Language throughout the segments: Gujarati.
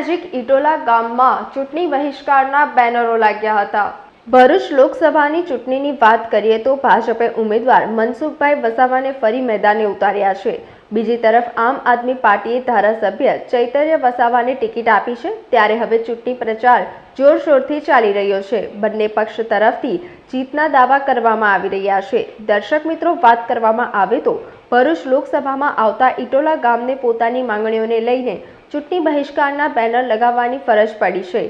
નજીક ઇટોલા ગામમાં ચૂંટણી બહિષ્કારના બેનરો લાગ્યા હતા. ભરૂચ લોકસભાની ચૂંટણીની વાત કરીએ તો ભાજપે ઉમેદવાર મનસુખભાઈ વસાવાને ફરી મેદાને ઉતાર્યા છે. બીજી તરફ આમ આદમી પાર્ટીએ ધારાસભ્ય ચૈતન્ય વસાવાને ટિકિટ આપી છે. ત્યારે હવે ચૂંટણી પ્રચાર જોરશોરથી ચાલી રહ્યો છે. બંને પક્ષ તરફથી જીતના દાવા કરવામાં આવી રહ્યા છે. દર્શક મિત્રો, વાત કરવામાં આવે તો ભરૂચ લોકસભામાં આવતા ઇટોલા ગામને પોતાની માંગણીઓને લઈને ચૂંટણી બહિષ્કારના બેનર લગાવવાની ફરજ પડી છે.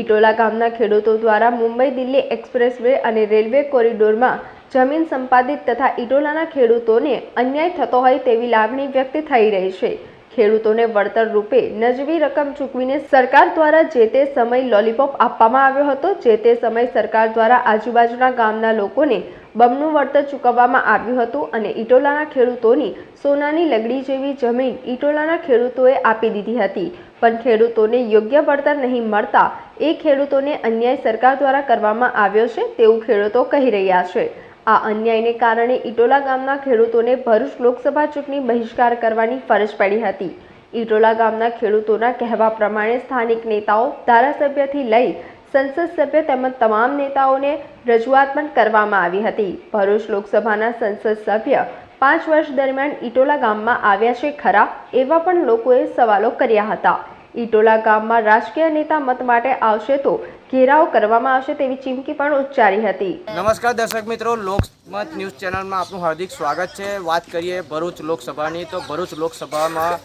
ઇટોલા ગામના ખેડૂતો દ્વારા મુંબઈ દિલ્હી એક્સપ્રેસવે અને રેલવે કોરિડોરમાં જમીન સંપાદિત તથા ઇટોલાના ખેડૂતોને અન્યાય થતો હોય તેવી લાગણી વ્યક્ત થઈ રહી છે. ખેડૂતોને વળતર રૂપે નજવી રકમ ચૂકવીને સરકાર દ્વારા જે તે સમય લોલીપોપ આપવામાં આવ્યો હતો, જે તે સમય સરકાર દ્વારા આજુબાજુના ગામના લોકોને બમનું વળતર ચૂકવવામાં આવ્યું હતું અને ઇટોલાના ખેડૂતોની સોનાની લગડી જેવી જમીન ઇટોલાના ખેડૂતોએ આપી દીધી હતી. પણ ખેડૂતોને યોગ્ય વળતર નહીં મળતા એ ખેડૂતોને અન્યાય સરકાર દ્વારા કરવામાં આવ્યો છે તેવું ખેડૂતો કહી રહ્યા છે. આ અન્યાયને કારણે ઇટોલા ગામના ખેડૂતોને ભરૂચ લોકસભા ચૂંટણી બહિષ્કાર કરવાની ફરજ પડી હતી. ઇટોલા ગામના ખેડૂતોના કહેવા પ્રમાણે સ્થાનિક નેતાઓ ધારાસભ્યથી લઈ સંસદ સભ્ય તેમજ તમામ નેતાઓને રજૂઆત પણ કરવામાં આવી હતી. ભરૂચ લોકસભાના સંસદ સભ્ય પાંચ વર્ષ દરમિયાન ઇટોલા ગામમાં આવ્યા છે ખરા એવા પણ લોકોએ સવાલો કર્યા હતા. ઇટોલા ગામમાં રાજકીય નેતા મત માટે આવશે તો ઘેરાવ કરવામાં આવશે તેવી ચીમકી પણ ઉચ્ચારી હતી. નમસ્કાર દર્શક મિત્રો, લોકમત ન્યૂઝ ચેનલમાં આપનું હાર્દિક સ્વાગત છે. વાત કરીએ ભરૂચ લોકસભાની, તો ભરૂચ લોકસભામાં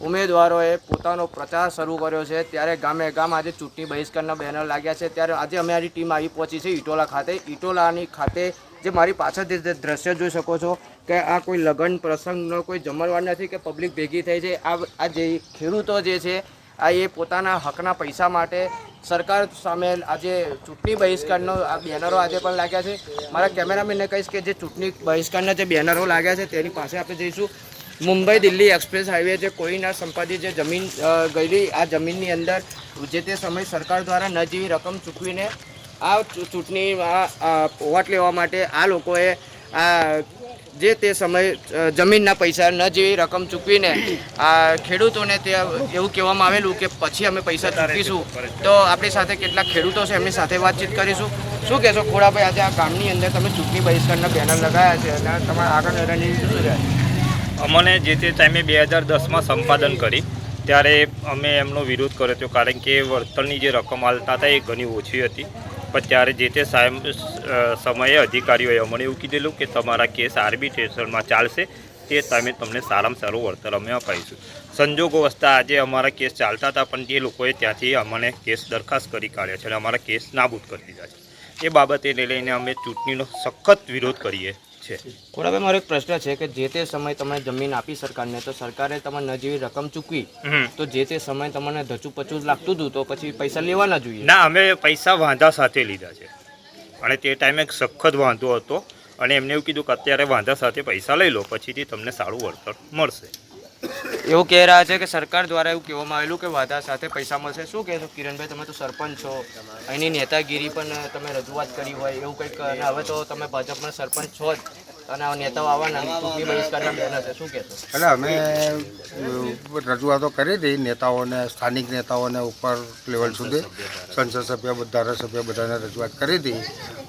ઉમેદવારોએ પોતાનો પ્રચાર શરૂ કર્યો છે. ત્યારે ગામે ગામ આજે ચૂંટણી બહિષ્કારના બેનર લાગ્યા છે. ત્યારે આજે અમારી ટીમ આવી પહોંચી છે ઇટોલા ખાતે. ઇટોલાની ખાતે જે મારી પાછળથી જે દ્રશ્ય જોઈ શકો છો કે આ કોઈ લગ્ન પ્રસંગનો કોઈ જમણવાર નથી કે પબ્લિક ભેગી થઈ છે. આ આ જે ખેડૂતો જે છે, આ એ પોતાના હકના પૈસા માટે સરકાર સામે આજે ચૂંટણી બહિષ્કારનો આ બેનરો આજે પણ લાગ્યા છે. મારા કેમેરામેનને કહીશ કે જે ચૂંટણી બહિષ્કારના જે બેનરો લાગ્યા છે તેની પાસે આપણે જઈશું. મુંબઈ દિલ્હી એક્સપ્રેસ હાઈવે જે કોઈના સંપાદિત જે જમીન ગયેલી, આ જમીનની અંદર જે તે સમય સરકાર દ્વારા ન જેવી રકમ ચૂકવીને આ ચૂંટણી વોટ લેવા માટે આ લોકોએ આ જે તે સમય જમીનના પૈસા ન જેવી રકમ ચૂકવીને આ ખેડૂતોને તે એવું કહેવામાં આવેલું કે પછી અમે પૈસા ચૂકવીશું, તો આપણી સાથે કેટલાક ખેડૂતો છે, એમની સાથે વાતચીત કરીશું. શું કહેશો ખોડાભાઈ આજે આ ગામની અંદર તમે ચૂંટણી બહિષ્કારના બેનર લગાવ્યા છે અને તમારા આગળ રણનીતિ શું રહે અમને જે તે ટાઈમે બે હજાર દસમાં સંપાદન કરી, ત્યારે અમે એમનો વિરોધ કર્યો હતો, કારણ કે વળતરની જે રકમ હાલતા હતા એ ઘણી ઓછી હતી. પણ ત્યારે જે તે સમયે અધિકારીઓએ અમને એવું કીધેલું કે તમારા કેસ આર્બિટ્રેશનમાં ચાલશે, તે ટાઈમે તમને સારામાં સારું વળતર અમે અપાઈશું. સંજોગો વસ્તા આજે અમારા કેસ ચાલતા હતા, પણ તે લોકોએ ત્યાંથી અમને કેસ દરખાસ્ત કરી કાઢ્યા છે અને અમારા કેસ નાબૂદ કરી દીધા છે. એ બાબતે લઈને અમે ચૂંટણીનો સખત વિરોધ કરીએ. છીએ ખોડાભાઈ મારો એક પ્રશ્ન છે કે જે તે સમયે તમે જમીન આપી સરકારને તો સરકારે તમને ન જેવી રકમ ચૂકવી તો જે તે સમયે તમને ધચું પચું લાગતું હતું તો પછી પૈસા લેવાના જોઈએ. ના અમે પૈસા વાંધા સાથે લીધા છે. અને તે ટાઈમે એક સખત વાંધો હતો અને એમને એવું કીધું કે અત્યારે વાંધા સાથે પૈસા લઈ લો પછીથી તમને સારું વળતર મળશે. એવું કહી રહ્યા છે કે સરકાર દ્વારા એવું કહેવામાં આવેલું કે વાદા સાથે પૈસા મળશે. શું કહેશો? કિરણભાઈ તમે તો સરપંચ છો. અહીંની નેતાગીરી પણ તમે રજૂઆત કરી હોય એવું કંઈક અને હવે તો તમે ભાજપના સરપંચ છો જ. અને આ નેતાઓ આવવાના ચૂંટણી બહિષ્કારના બેનર છે. શું કહેશો? એટલે અમે રજૂઆતો કરી હતી નેતાઓને સ્થાનિક નેતાઓને ઉપર લેવલ સુધી. સંસદ સભ્ય ધારાસભ્ય બધાને રજૂઆત કરી હતી.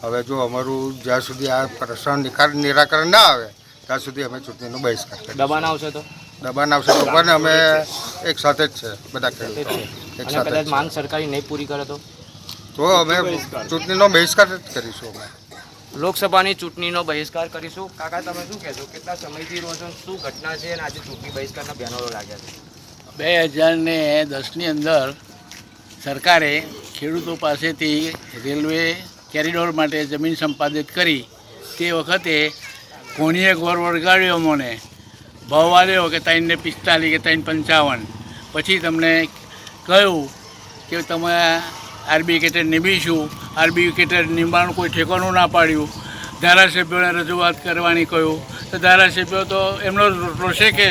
હવે જો અમારું જ્યાં સુધી આ પ્રશ્ન નિકાલ નિરાકરણ ના આવે ત્યાં સુધી અમે ચૂંટણીનો બહિષ્કાર દબાણ આવશે તો? દબાણ આવશે તો પણ અમે એક સાથે જ છે બધા જ ખેડૂતો. છે એક સાથે કદાચ માંગ સરકારી નહીં પૂરી કરે તો? તો અમે ચૂંટણીનો બહિષ્કાર જ કરીશું અમે. લોકસભાની ચૂંટણીનો બહિષ્કાર કરીશું. કાકા તમે શું કહેશો? કેટલા સમયથી રહો છો શું ઘટના છે અને આજે ચૂંટણી બહિષ્કારના બેનરો લાગ્યા છે? બે હજાર ને દસની અંદર સરકારે ખેડૂતો પાસેથી રેલવે કેરિડોર માટે જમીન સંપાદિત કરી તે વખતે કોણીએ ગોર વળગાડ્યો મને ભાવ આવ્યો કે ત્રણને પિસ્તાલીસ કે ત્રણ પંચાવન. પછી તમને કહ્યું કે તમે આરબીકેટર નિમીશું આરબીકેટર નિમવાનું કોઈ ઠેકાણું ના પાડ્યું. ધારાસભ્યોને રજૂઆત કરવાની કહ્યું. તો ધારાસભ્યો તો એમનો રોષે કે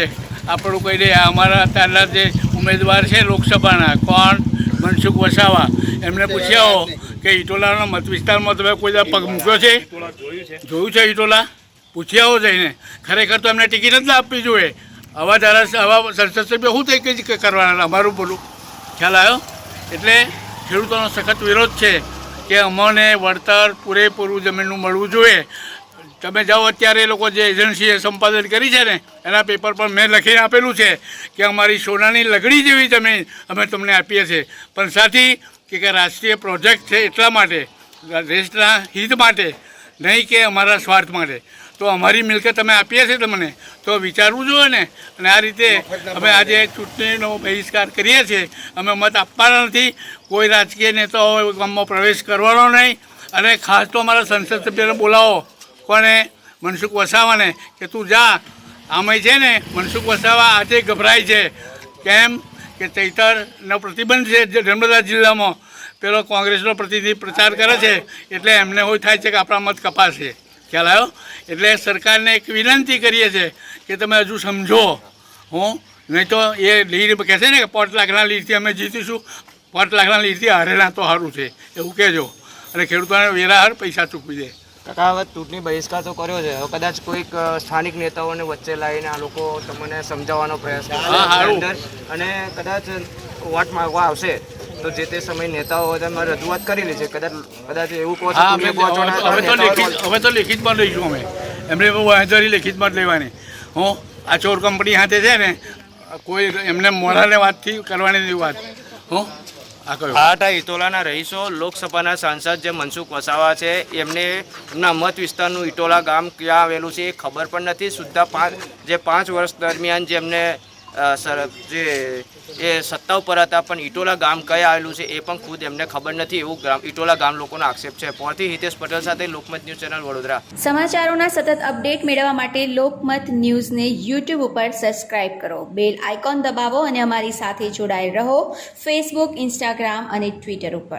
આપણું કહી દે અમારા અત્યારના જે ઉમેદવાર છે લોકસભાના કોણ? મનસુખ વસાવા. એમને પૂછ્યા કે ઇટોલાના મત વિસ્તારમાં તમે કોઈ પગ મૂક્યો છે? જોયું છે. ઇટોલા પૂછી આવો જઈને. ખરેખર તો એમને ટિકિટ જ ના આપવી જોઈએ. આવા ધારા આવા સંસદ સભ્ય શું થઈ કઈ કરવાના, અમારું બોલું. ખ્યાલ આવ્યો? એટલે ખેડૂતોનો સખત વિરોધ છે કે અમને વળતર પૂરેપૂરું જમીનનું મળવું જોઈએ. તમે જાઓ અત્યારે એ લોકો જે એજન્સીએ સંપાદન કરી છે ને, એના પેપર પર મેં લખીને આપેલું છે કે અમારી સોનાની લગડી જેવી જમીન અમે તમને આપીએ છીએ. પણ સાથી, કે કે રાષ્ટ્રીય પ્રોજેક્ટ છે એટલા માટે દેશના હિત માટે, નહીં કે અમારા સ્વાર્થ માટે. તો અમારી મિલકત અમે આપીએ છીએ તમને. તો વિચારવું જોઈએ ને. અને આ રીતે અમે આજે ચૂંટણીનો બહિષ્કાર કરીએ છીએ. અમે મત આપવાના નથી. કોઈ રાજકીય નેતાઓ ગામમાં પ્રવેશ કરવાનો નહીં. અને ખાસ તો અમારા સંસદ સભ્યને બોલાવો. કોને? મનસુખ વસાવાને. કે તું જા. આમાં છે ને મનસુખ વસાવા આજે ગભરાય છે. કેમ? કે ચૈતરનો પ્રતિબંધ છે નર્મદા જિલ્લામાં. પેલો કોંગ્રેસનો પ્રતિનિધિ પ્રચાર કરે છે. એટલે એમને હોય થાય છે કે આપણા મત કપાશે. ખ્યાલ આવ્યો? એટલે સરકારને એક વિનંતી કરીએ છીએ કે તમે હજુ સમજો હું? નહીં તો એ લીડ કહે છે ને કે પોટ લાખના લીડથી અમે જીતીશું પોટ લાખના લીડથી હારેલા તો સારું છે એવું કહેજો. અને ખેડૂતોને વેરાહાર પૈસા ચૂકવી દે. કાકા હવે ચૂંટણી બહિષ્કાર તો કર્યો છે. હવે કદાચ કોઈક સ્થાનિક નેતાઓને વચ્ચે લાવીને આ લોકો તમને સમજાવવાનો પ્રયાસ અંદર અને કદાચ વોટ માંગવા આવશે. તો જે તે સમય નેતાઓ તમે રજૂઆત કરેલી છે. કદાચ કદાચ એવું કહો છો અમે તો લેખિત હવે તો લેખિતમાં લઈશું અમે. એમને બહુ હાજરી લેખિતમાં જ લેવાની. હું આ ચોર કંપની હાથે છે ને કોઈ એમને મોઢાને વાતથી કરવાની નથી વાત. હું? આ કહ્યું હાટા ઇટોલાના રહીશો લોકસભાના સાંસદ જે મનસુખ વસાવા છે એમને એમના મત વિસ્તારનું ઇટોલા ગામ ક્યાં આવેલું છે એ ખબર પણ નથી. સુદ્ધા પાંચ જે પાંચ વર્ષ દરમિયાન જે એમને સર, જે એ સત્તા ઉપર હતા, પણ ઇટોલા ગામ કયા આવેલું છે એ પણ ખુદ એમને ખબર નથી એવું ગ્રામ ઇટોલા ગામ લોકોનો આક્ષેપ છે. પોરથી હિતેશ પટેલ સાથે લોકમત ન્યૂઝ ચેનલ વડોદરા. સમાચારોના સતત અપડેટ મેળવવા માટે લોકમત ન્યૂઝને યુટ્યુબ ઉપર સબસ્ક્રાઇબ કરો. બેલ આઇકોન દબાવો અને અમારી સાથે જોડાયેલ રહો. ફેસબુક, ઇન્સ્ટાગ્રામ અને ટ્વિટર ઉપર.